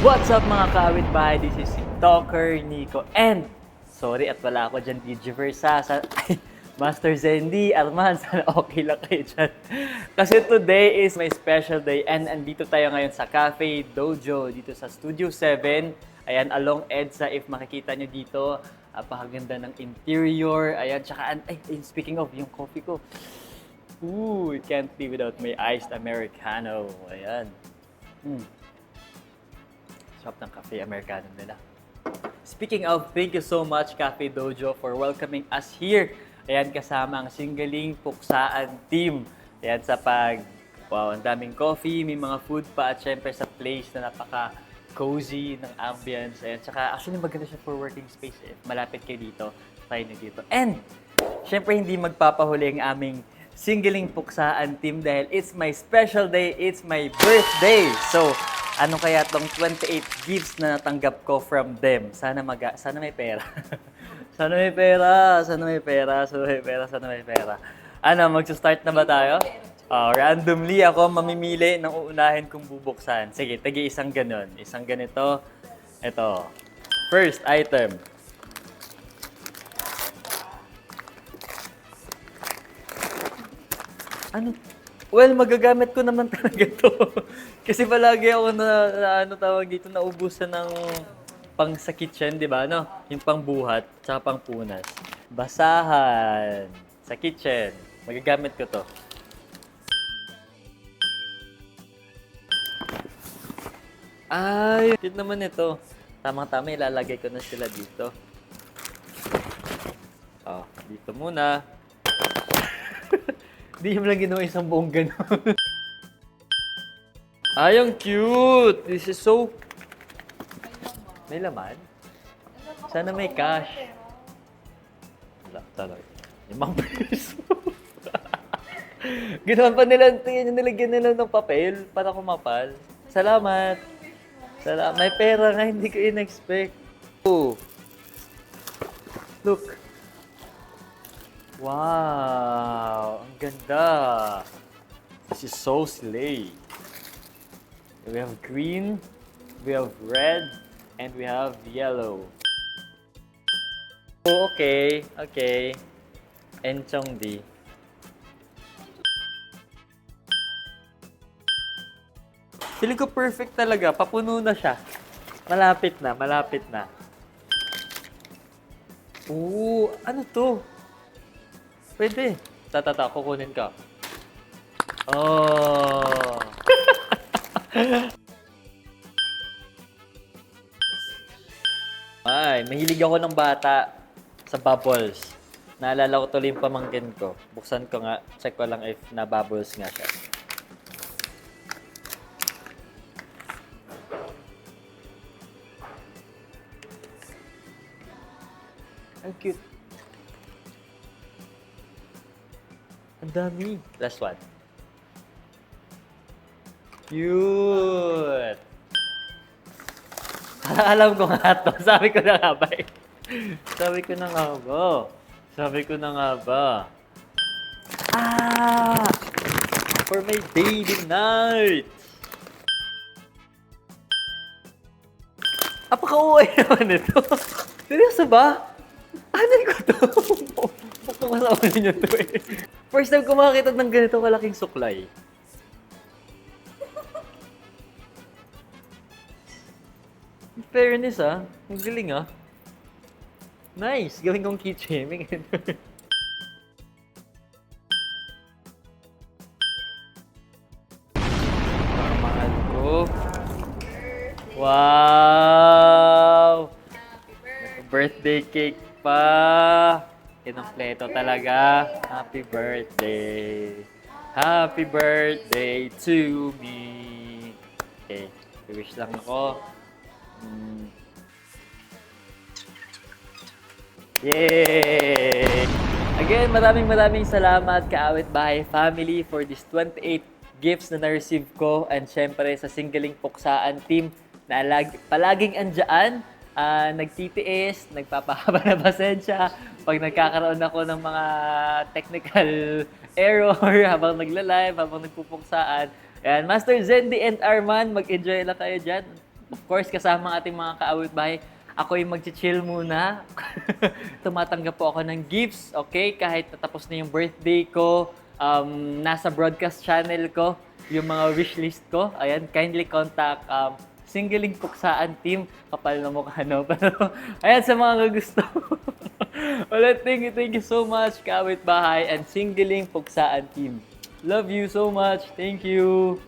What's up mga kaawit bahay? This is si Talker Nico and sorry at wala ako dyan DJ Versa sa Master Zendi, Arman, sana okay lang kayo dyan. Kasi today is my special day and andito tayo ngayon sa Cafe Dojo dito sa Studio 7. Ayan, along EDSA if makikita nyo dito. Napakaganda ng interior. Ayan, tsaka, ay, speaking of, yung coffee ko. Ooh, can't be without my iced Americano. Ayan. Hmm. Shop ng Cafe Americano nila. Speaking of, thank you so much Cafe Dojo for welcoming us here. Ayan, kasama ang Singaling Puksaan team. Ayan, sa pag, wow, ang daming coffee, may mga food pa, at syempre sa place na napaka cozy ng ambience. Ayan, tsaka actually maganda siya for working space. Eh. Malapit kayo dito, tayo na dito. And, syempre hindi magpapahuli ang aming Singaling Puksaan team dahil it's my special day, it's my birthday. So, ano kaya tong 28 gifts na natanggap ko from them? Sana maga, sana may pera. sana may pera, sana may pera, sana may pera, sana may pera. Ano, magsa-start na ba tayo? Ah, randomly ako mamimili ng uunahin kong bubuksan. Sige, tagi isang ganun. Isang ganito. Ito. First item. Ano? Well, magagamit ko naman talaga to. Kasi palagi ako na, na ano tawag dito, naubusan ng pang sa kitchen, di ba? No? Yung pang buhat, tsaka pang punas. Basahan. Sa kitchen. Magagamit ko to. Ay, cute naman ito. Tamang-tama, ilalagay ko na sila dito. Oh, dito muna. Hindi mo lang ginawa isang buong ganun. Ay, ang cute! This is so... May laman? Sana may cash. Wala, talaga. Limang peso. Ginawa pa nila, tingnan nyo, nilagyan nila ng papel para kumapal. Salamat. Salamat. May pera nga, hindi ko in-expect. Oh. Look. Wow! Ang ganda! This is so slay. We have green, we have red, and we have yellow. Oh, okay. Okay. Enchong di. Feeling ko perfect talaga. Papuno na siya. Malapit na, malapit na. Oo, ano to? Pwede. Tatata, kukunin ka. Oh. Ay, mahilig ako ng bata sa bubbles. Naalala ko tuloy yung pamangkin ko. Buksan ko nga, check ko lang if na-bubbles nga siya. Ang cute. Ang dami. Last one. Cute! Alam ko nga to. Sabi ko na nga ba eh. Sabi ko na nga ba. Sabi ko na nga ba. Ah! For my daily night! Apaka-uwi naman ito. Seryoso ba? Ano ko to? Bukong kasama ninyo to eh. First time ko makakita ng ganito kalaking suklay. In fairness ah, ang galing ah. Nice, gawin kong ganito. Ang mahal ko. Wow! Birthday cake pa! Kinumpleto talaga. Happy birthday! Happy birthday to me! Okay, wish lang ako. Yay! Again, maraming maraming salamat kaawit bahay family for this 28 gifts na na-receive ko and syempre sa Singling Puksaan team na lag, palaging andyan, ah, nagtitiis, nagpapahaba na pasensya pag nagkakaroon ako ng mga technical error habang nagla-live, habang nagpupuksaan. Ayan, Master Zendi and Arman, mag-enjoy lang kayo dyan. of course, kasama ang ating mga kaawit bahay, ako ay mag-chill muna. Tumatanggap po ako ng gifts, okay? Kahit natapos na yung birthday ko, um, nasa broadcast channel ko, yung mga wishlist ko. Ayan, kindly contact um, Singling Puksaan Team. Kapal na mukha, no? Pero, ayan, sa mga gusto. Ulit, thank you, thank you so much, Kawit Bahay and Singling Puksaan Team. Love you so much. Thank you.